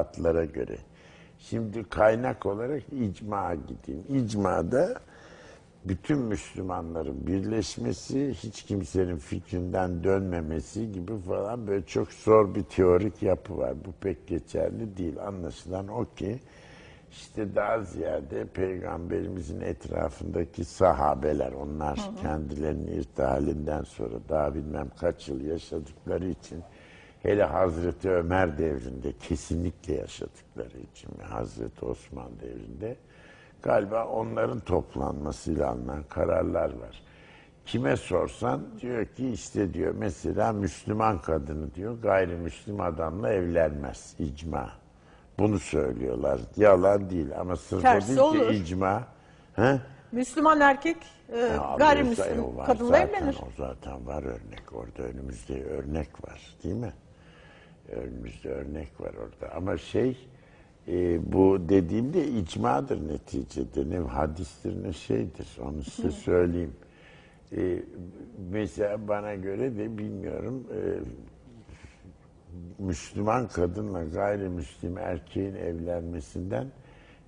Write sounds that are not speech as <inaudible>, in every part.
atlara göre. Şimdi kaynak olarak icma gideyim. İcmada bütün Müslümanların birleşmesi, hiç kimsenin fikrinden dönmemesi gibi falan böyle çok zor bir teorik yapı var. Bu pek geçerli değil. Anlaşılan o ki işte daha ziyade peygamberimizin etrafındaki sahabeler onlar kendilerini irtihalinden sonra daha bilmem kaç yıl yaşadıkları için hele Hazreti Ömer devrinde kesinlikle yaşadıkları için Hazreti Osman devrinde galiba onların toplanmasıyla alınan kararlar var. Kime sorsan diyor ki işte diyor mesela Müslüman kadını diyor gayrimüslim adamla evlenmez icma. Bunu söylüyorlar. Yalan değil ama sırf Tersi değil olur. ki icma. He? Müslüman erkek e, Ya gayrimüslim var kadınla evlenir. O zaten var örnek. Orada önümüzde örnek var değil mi? Önümüzde örnek var orada. Ama şey e, bu dediğimde icmadır neticede. Ne hadistir ne şeydir. Onu size söyleyeyim. E, mesela bana göre de bilmiyorum e, Müslüman kadınla gayrimüslim erkeğin evlenmesinden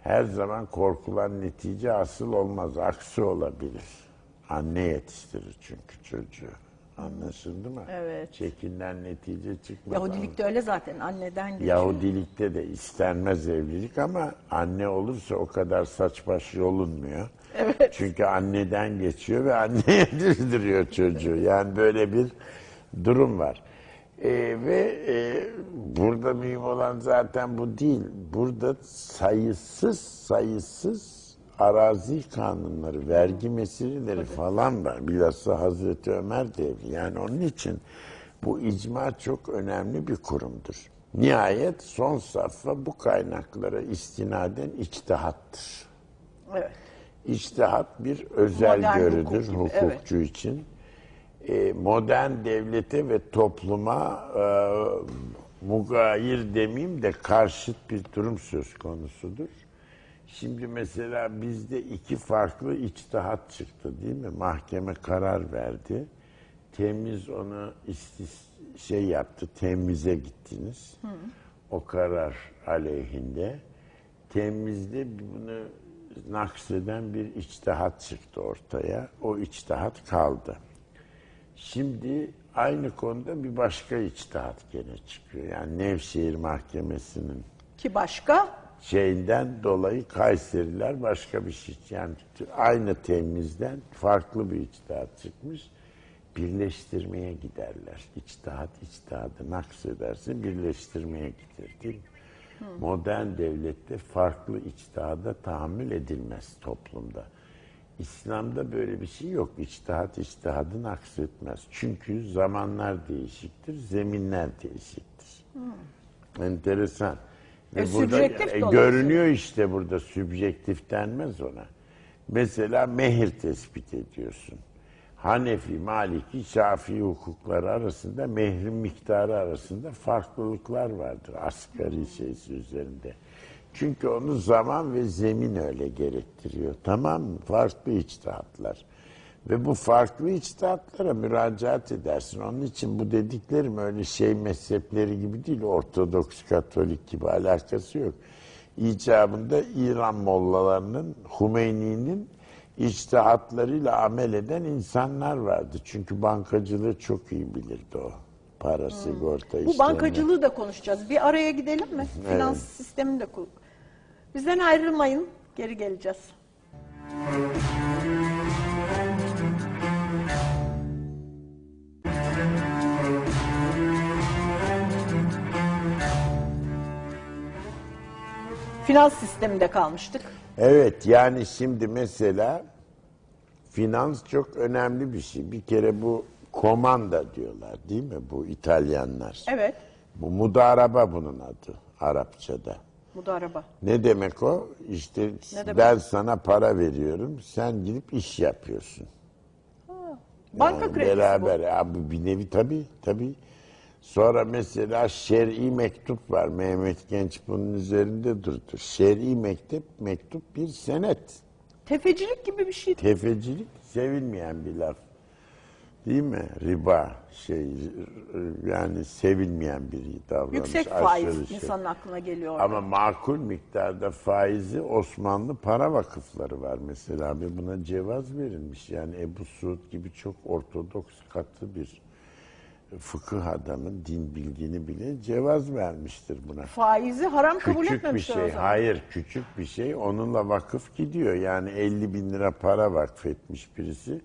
her zaman korkulan netice asıl olmaz. Aksi olabilir. Anne yetiştirir çünkü çocuğu. Anlaşıldı mı? Evet. Çekinden netice çıkmaz. Yahudilik de öyle zaten anneden geçiyor. Yahudilikte de istenmez evlilik ama anne olursa o kadar saç baş yolunmuyor. Evet. Çünkü anneden geçiyor ve anne yetiştiriyor <laughs> çocuğu. Yani böyle bir durum var. Ee, ve e, burada mühim olan zaten bu değil. Burada sayısız sayısız arazi kanunları, vergi meseleleri falan var. Bilhassa Hazreti Ömer devri. Yani onun için bu icma çok önemli bir kurumdur. Nihayet son safha bu kaynaklara istinaden içtihattır. Evet. İçtihat bir özel Modern görüdür hukuk gibi, hukukçu için. E, modern devlete ve topluma e, mugayir demeyeyim de karşıt bir durum söz konusudur. Şimdi mesela bizde iki farklı içtihat çıktı değil mi? Mahkeme karar verdi. Temiz onu istis şey yaptı, temize gittiniz. O karar aleyhinde. Temizde bunu nakseden bir içtihat çıktı ortaya. O içtihat kaldı. Şimdi aynı konuda bir başka içtihat gene çıkıyor. Yani Nevşehir Mahkemesi'nin Ki başka şeyinden dolayı Kayseriler başka bir şey. Yani aynı temizden farklı bir içtihat çıkmış. Birleştirmeye giderler. İçtihat içtihadı naksederse birleştirmeye gider değil mi? Modern devlette farklı içtihada tahammül edilmez toplumda. İslam'da böyle bir şey yok. İçtihat içtihadı naksetmez. Çünkü zamanlar değişiktir, zeminler değişiktir. Enteresan. Ve E, burada sübjektif e, görünüyor işte burada sübjektif denmez ona. Mesela mehir tespit ediyorsun. Hanefi, Maliki, Şafii hukukları arasında mehrin miktarı arasında farklılıklar vardır asgari şeysi üzerinde. Çünkü onu zaman ve zemin öyle gerektiriyor. Tamam mı? Farklı içtihatlar. Ve bu farklı içtihatlara müracaat edersin. Onun için bu dediklerim öyle şey mezhepleri gibi değil. Ortodoks, Katolik gibi alakası yok. İcabında İran mollalarının, Hümeyni'nin içtihatlarıyla amel eden insanlar vardı. Çünkü bankacılığı çok iyi bilirdi o. Para, sigorta Hmm. bu bankacılığı da konuşacağız. Bir araya gidelim mi? Finans sistemini de kur. Bizden ayrılmayın. Geri geleceğiz. Finans sisteminde kalmıştık. Evet yani şimdi mesela finans çok önemli bir şey. Bir kere bu komanda diyorlar değil mi bu İtalyanlar? Evet. Bu mudaraba bunun adı Arapçada. Bu da araba. Ne demek o? İşte demek? ben sana para veriyorum, sen gidip iş yapıyorsun. Banka Yani kredisi beraber. Abi bir nevi tabii tabii. Sonra mesela şer'i mektup var. Mehmet Genç bunun üzerinde durdu. Şer'i mektup, mektup bir senet. Tefecilik gibi bir şey. Tefecilik sevilmeyen bir laf. Değil mi? Riba şey yani sevilmeyen bir davranış. Yüksek faiz şey. insanın aklına geliyor. Ama makul miktarda faizi Osmanlı para vakıfları var mesela ve buna cevaz verilmiş. Yani Ebu Suud gibi çok ortodoks katı bir fıkıh adamın din bilgini bile cevaz vermiştir buna. Faizi haram kabul Küçük bir etmemişler şey. o zaman. Hayır küçük bir şey. Onunla vakıf gidiyor. Yani 50 bin lira para vakfetmiş birisi.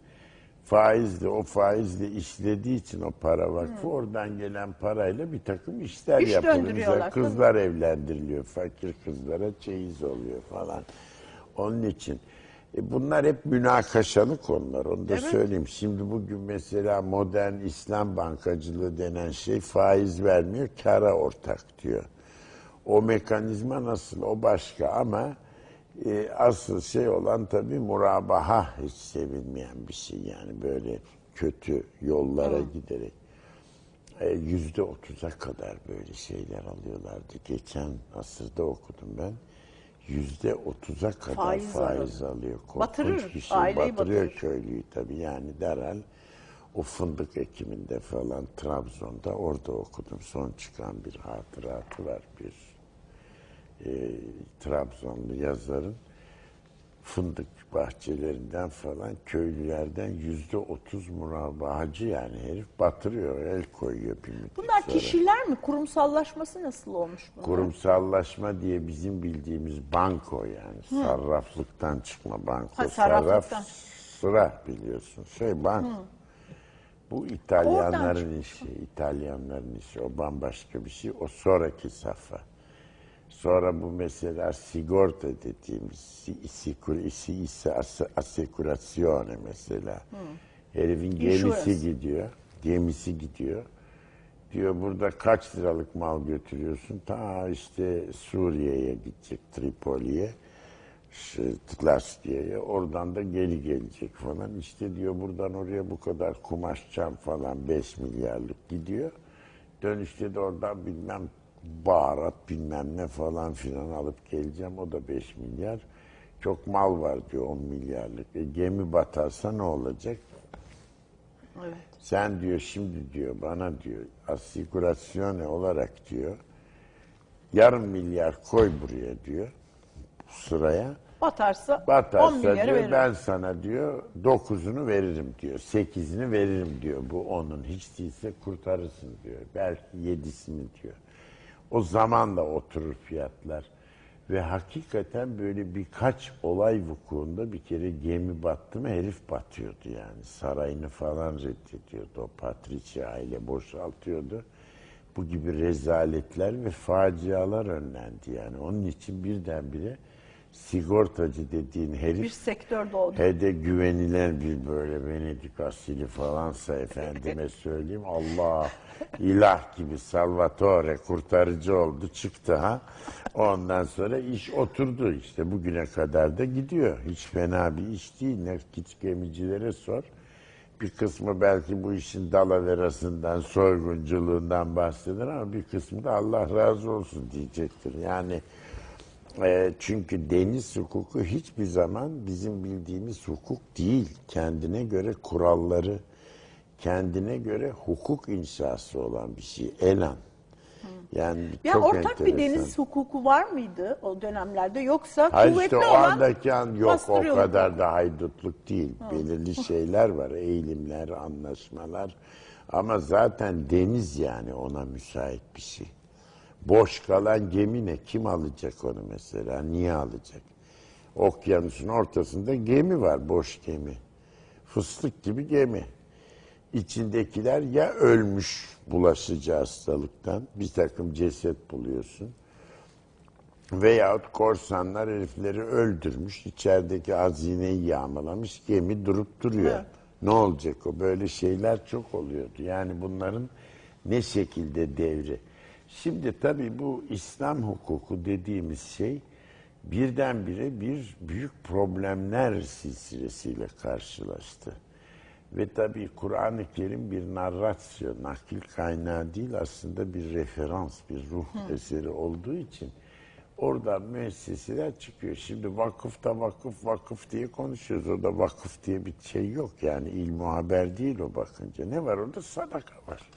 Faizle o faizle işlediği için o para vakfı oradan gelen parayla bir takım işler İş yapılıyor. Mesela kızlar evlendiriliyor. Fakir kızlara çeyiz oluyor falan. Onun için e bunlar hep münakaşalı konular. Onu da Evet. söyleyeyim. Şimdi bugün mesela modern İslam bankacılığı denen şey faiz vermiyor, kara ortak diyor. O mekanizma nasıl? O başka ama e, asıl şey olan tabii murabaha hiç sevilmeyen bir şey yani böyle kötü yollara giderek e, yüzde otuza kadar böyle şeyler alıyorlardı. Geçen asırda okudum ben. Yüzde otuza kadar Faiz faiz, alıyor. Korkunç Batırır, bir şey. aileyi Batırıyor batırır. köylüyü tabii yani derhal o fındık ekiminde falan Trabzon'da orada okudum. Son çıkan bir hatıratı var bir e, Trabzonlu yazarın fındık bahçelerinden falan köylülerden yüzde otuz murabahacı yani herif batırıyor el koyuyor bir müddet Bunlar sonra. kişiler mi? Kurumsallaşması nasıl olmuş bunlar? Kurumsallaşma diye bizim bildiğimiz banko yani sarraflıktan çıkma banko. Ha, Sarraf sıra biliyorsun. Şey bank. Bu Oradan İtalyanların işi, İtalyanların işi. O bambaşka bir şey. O sonraki safha. Sonra bu mesela sigorta dediğimiz asekurasyone mesela. Herifin gemisi gidiyor. Gemisi gidiyor. Diyor burada kaç liralık mal götürüyorsun? Ta işte Suriye'ye gidecek Tripoli'ye. Şey, Tlaskiye'ye. Oradan da geri gelecek falan. İşte diyor buradan oraya bu kadar kumaş çam falan 5 milyarlık gidiyor. Dönüşte de oradan bilmem baharat bilmem ne falan filan alıp geleceğim. O da 5 milyar. Çok mal var diyor 10 milyarlık. E, gemi batarsa ne olacak? Evet. Sen diyor şimdi diyor bana diyor asigurasyone olarak diyor yarım milyar koy buraya diyor sıraya. Batarsa, 10 Batarsa milyarı diyor veririm. ben sana diyor dokuzunu veririm diyor. Sekizini veririm diyor bu onun. Hiç değilse kurtarırsın diyor. Belki yedisini diyor. O zamanla oturur fiyatlar. Ve hakikaten böyle birkaç olay vukuunda bir kere gemi battı mı herif batıyordu yani. Sarayını falan reddediyordu. O patriçi aile boşaltıyordu. Bu gibi rezaletler ve facialar önlendi yani. Onun için birdenbire sigortacı dediğin herif Bir sektör doğdu. He de güvenilen bir böyle Venedik asili falansa efendime <laughs> söyleyeyim. Allah ilah gibi Salvatore kurtarıcı oldu çıktı ha. Ondan sonra iş oturdu işte bugüne kadar da gidiyor. Hiç fena bir iş değil. Ne git gemicilere sor. Bir kısmı belki bu işin dalaverasından, soygunculuğundan bahseder ama bir kısmı da Allah razı olsun diyecektir. Yani e, çünkü deniz hukuku hiçbir zaman bizim bildiğimiz hukuk değil. Kendine göre kuralları, kendine göre hukuk inşası olan bir şey. Elan. Yani Ya çok ortak bir enteresan. deniz hukuku var mıydı o dönemlerde yoksa Hayır kuvvetli işte o olan andaki an yok o kadar da haydutluk değil. Belirli şeyler var, eğilimler, anlaşmalar. Ama zaten deniz yani ona müsait bir şey. Boş kalan gemi ne? Kim alacak onu mesela? Niye alacak? Okyanusun ortasında gemi var, boş gemi. Fıstık gibi gemi. İçindekiler ya ölmüş bulaşıcı hastalıktan, bir takım ceset buluyorsun. Veyahut korsanlar herifleri öldürmüş, içerideki hazineyi yağmalamış, gemi durup duruyor. Evet. Ne olacak o? Böyle şeyler çok oluyordu. Yani bunların ne şekilde devri. Şimdi tabii bu İslam hukuku dediğimiz şey birdenbire bir büyük problemler silsilesiyle karşılaştı. Ve tabii Kur'an-ı Kerim bir narrasyon, nakil kaynağı değil aslında bir referans, bir ruh eseri olduğu için Oradan müesseseler çıkıyor. Şimdi vakıfta vakıf vakıf diye konuşuyoruz. Orada vakıf diye bir şey yok yani ilmu haber değil o bakınca. Ne var orada? Sadaka var.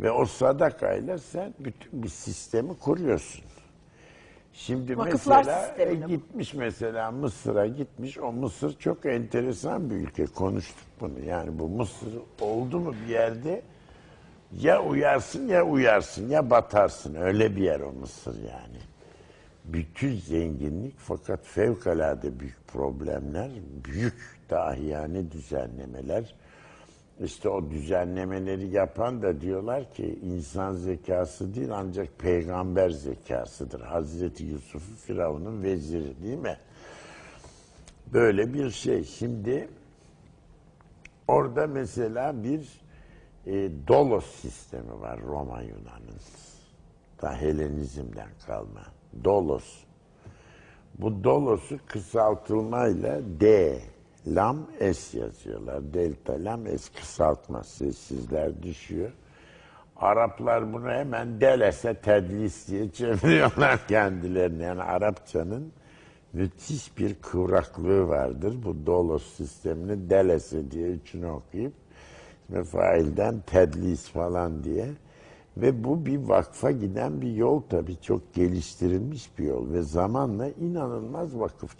Ve o sadakayla sen bütün bir sistemi kuruyorsun. Şimdi Vakıflar mesela e, gitmiş mesela Mısır'a gitmiş. O Mısır çok enteresan bir ülke. Konuştuk bunu. Yani bu Mısır oldu mu bir yerde ya uyarsın ya uyarsın ya batarsın. Öyle bir yer o Mısır yani. Bütün zenginlik fakat fevkalade büyük problemler, büyük dahiyane düzenlemeler. İşte o düzenlemeleri yapan da diyorlar ki insan zekası değil ancak peygamber zekasıdır. Hazreti Yusuf'u Firavun'un veziri değil mi? Böyle bir şey. Şimdi orada mesela bir e, dolos sistemi var Roma Yunan'ın. Ta Helenizm'den kalma. Dolos. Bu dolosu kısaltılmayla D, lam, S yazıyorlar. Delta, lam, S kısaltma. Sessizler düşüyor. Araplar bunu hemen delese tedlis diye çeviriyorlar <laughs> kendilerini. Yani Arapçanın müthiş bir kıvraklığı vardır. Bu dolos sistemini delese diye üçünü okuyup ve failden tedlis falan diye. Ve bu bir vakfa giden bir yol tabii çok geliştirilmiş bir yol ve zamanla inanılmaz vakıf